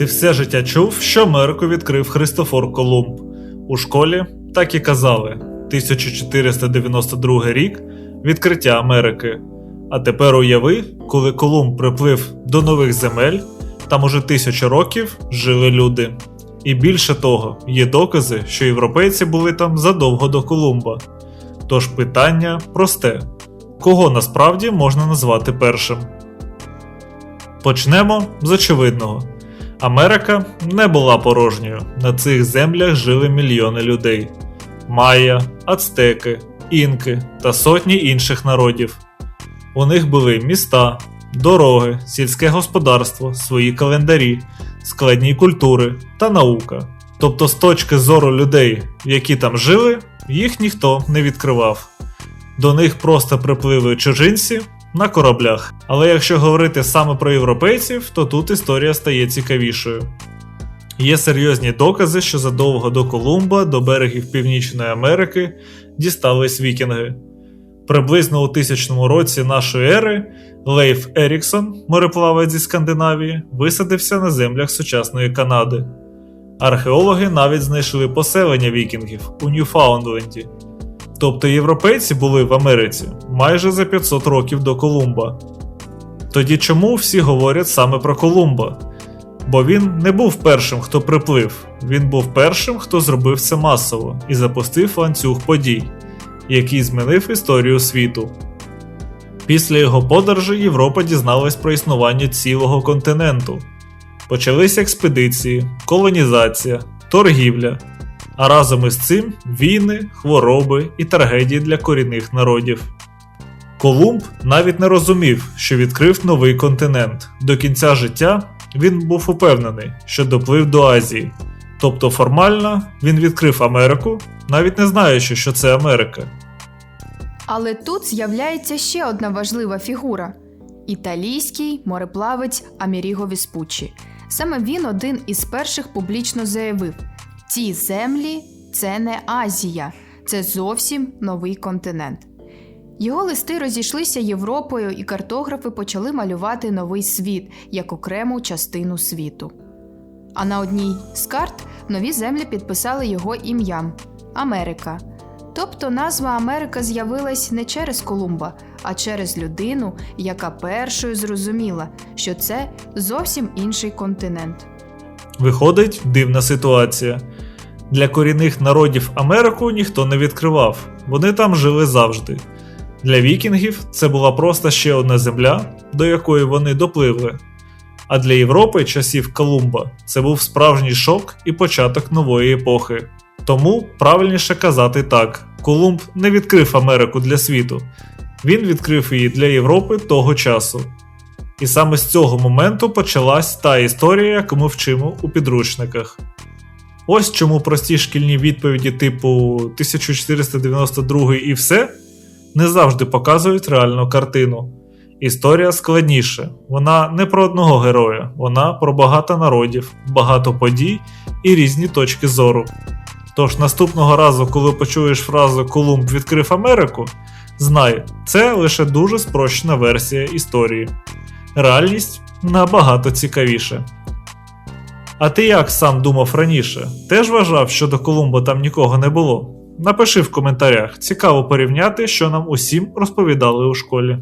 Ти все життя чув, що Америку відкрив Христофор Колумб. У школі так і казали: 1492 рік відкриття Америки. А тепер уяви, коли Колумб приплив до нових земель, там уже тисячу років жили люди. І більше того, є докази, що європейці були там задовго до Колумба. Тож питання просте: кого насправді можна назвати першим? Почнемо з очевидного. Америка не була порожньою. На цих землях жили мільйони людей: майя, ацтеки, інки та сотні інших народів. У них були міста, дороги, сільське господарство, свої календарі, складні культури та наука. Тобто, з точки зору людей, які там жили, їх ніхто не відкривав. До них просто припливли чужинці на кораблях. Але якщо говорити саме про європейців, то тут історія стає цікавішою. Є серйозні докази, що задовго до Колумба до берегів Північної Америки дістались вікінги. Приблизно у 1000 році нашої ери Лейф Еріксон, мореплавець зі Скандинавії, висадився на землях сучасної Канади. Археологи навіть знайшли поселення вікінгів у Ньюфаундленді. Тобто європейці були в Америці майже за 500 років до Колумба. Тоді чому всі говорять саме про Колумба? Бо він не був першим, хто приплив, він був першим, хто зробив це масово і запустив ланцюг подій, який змінив історію світу. Після його подорожі Європа дізналась про існування цілого континенту. Почались експедиції, колонізація, торгівля, а разом із цим війни, хвороби і трагедії для корінних народів. Колумб навіть не розумів, що відкрив новий континент. До кінця життя він був упевнений, що доплив до Азії. Тобто формально він відкрив Америку, навіть не знаючи, що це Америка. Але тут з'являється ще одна важлива фігура італійський мореплавець Аміріго Віспуччі. Саме він один із перших публічно заявив: ці землі це не Азія, це зовсім новий континент. Його листи розійшлися Європою, і картографи почали малювати новий світ як окрему частину світу. А на одній з карт нові землі підписали його ім'ям Америка. Тобто назва Америка з'явилась не через Колумба, а через людину, яка першою зрозуміла, що це зовсім інший континент. Виходить дивна ситуація. Для корінних народів Америку ніхто не відкривав, вони там жили завжди. Для вікінгів це була просто ще одна земля, до якої вони допливли. А для Європи часів Колумба це був справжній шок і початок нової епохи. Тому правильніше казати так: Колумб не відкрив Америку для світу, він відкрив її для Європи того часу. І саме з цього моменту почалась та історія, яку ми вчимо у підручниках. Ось чому прості шкільні відповіді типу 1492 і все не завжди показують реальну картину. Історія складніша, вона не про одного героя, вона про багато народів, багато подій і різні точки зору. Тож наступного разу, коли почуєш фразу Колумб відкрив Америку, знай, це лише дуже спрощена версія історії. Реальність набагато цікавіша. А ти як сам думав раніше? Теж вважав, що до Колумба там нікого не було? Напиши в коментарях, цікаво порівняти, що нам усім розповідали у школі.